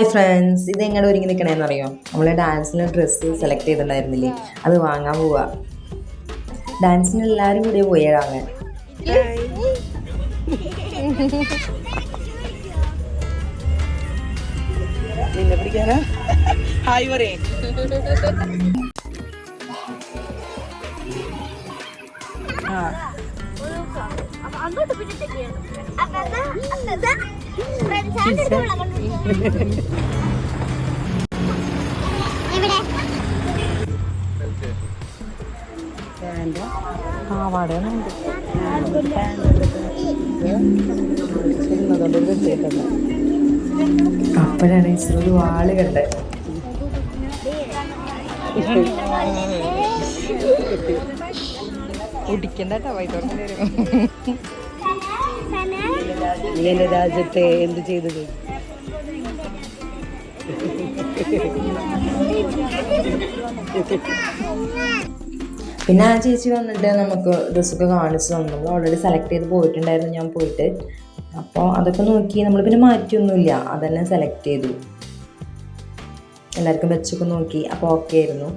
Hi friends ഇത് എങ്ങനെ ഒരുങ്ങി നിൽക്കണേന്ന് അറിയോ? നമ്മൾ ഡാൻസിന് ഡ്രസ്സ് സെലക്ട് ചെയ്തിട്ടുണ്ടായിരുന്നില്ലേ? അത് വാങ്ങാൻ പോവാ. ഡാൻസിന് എല്ലാവരും കൂടി പോയതാണ് ഹായ് ആ. അങ്ങോട്ട് പിന്നിട്ടേക്ക് അപ്പതാ അപ്പതാ ഫ്രണ്ട്സ് ആയിട്ട് ഇവിടെ പാന്റ് പാവാടയുണ്ട് ചെന്നതുകൊണ്ട് കുടിക്കണ്ട നിന്റെ രാജ്യത്തെ എന്ത് ചെയ്തത്? പിന്നെ ആ ചേച്ചി വന്നിട്ട് നമുക്ക് ഡ്രസ്സൊക്കെ കാണിച്ചു തന്നു. ഓൾറെഡി സെലക്ട് ചെയ്ത് പോയിട്ടുണ്ടായിരുന്നു ഞാൻ പോയിട്ട്. അപ്പോൾ അതൊക്കെ നോക്കി നമ്മൾ പിന്നെ മാറ്റിയൊന്നുമില്ല അതെല്ലാം സെലക്ട് ചെയ്തു. എല്ലാവർക്കും വെച്ചൊക്കെ നോക്കി അപ്പോൾ ഓക്കെ ആയിരുന്നു.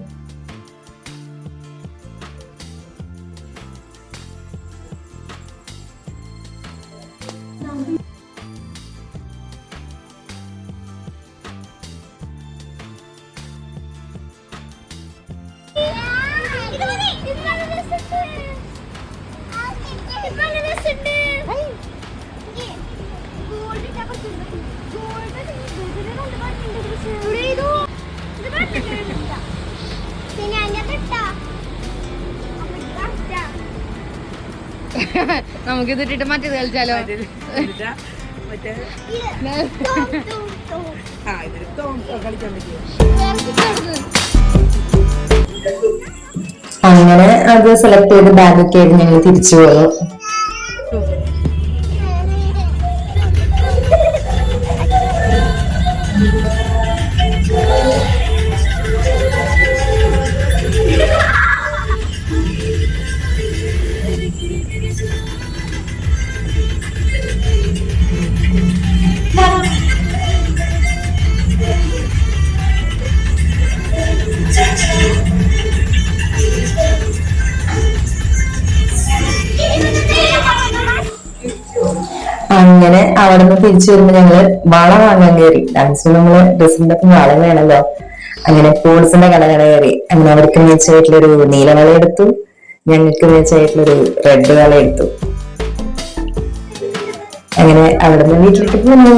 നമുക്ക് ഇതിട്ടിട്ട് മറ്റേത് കളിച്ചാലോ? മറ്റേ പറ്റിയ? അങ്ങനെ അത് സെലക്ട് ചെയ്ത് ബാഗൊക്കെ ആയിട്ട് ഞങ്ങൾ തിരിച്ചു പോന്നു അങ്ങനെ അവിടെ നിന്ന് തിരിച്ചു വരുമ്പോ ഞങ്ങൾ വള വാങ്ങാൻ കയറി ഡാൻസിന് നമ്മൾ ഡ്രസ്സിന്റെ ഒപ്പം വള വേണമല്ലോ അങ്ങനെ പോൾസിന്റെ കട കട കയറി അങ്ങനെ അവർക്ക് മികച്ചായിട്ടുള്ളൊരു നീല വള എടുത്തു. ഞങ്ങൾക്ക് മികച്ചായിട്ടുള്ളൊരു റെഡ് വള എടുത്തു. അങ്ങനെ അവിടെ നിന്ന് വീട്ടിലേക്ക് പോന്നു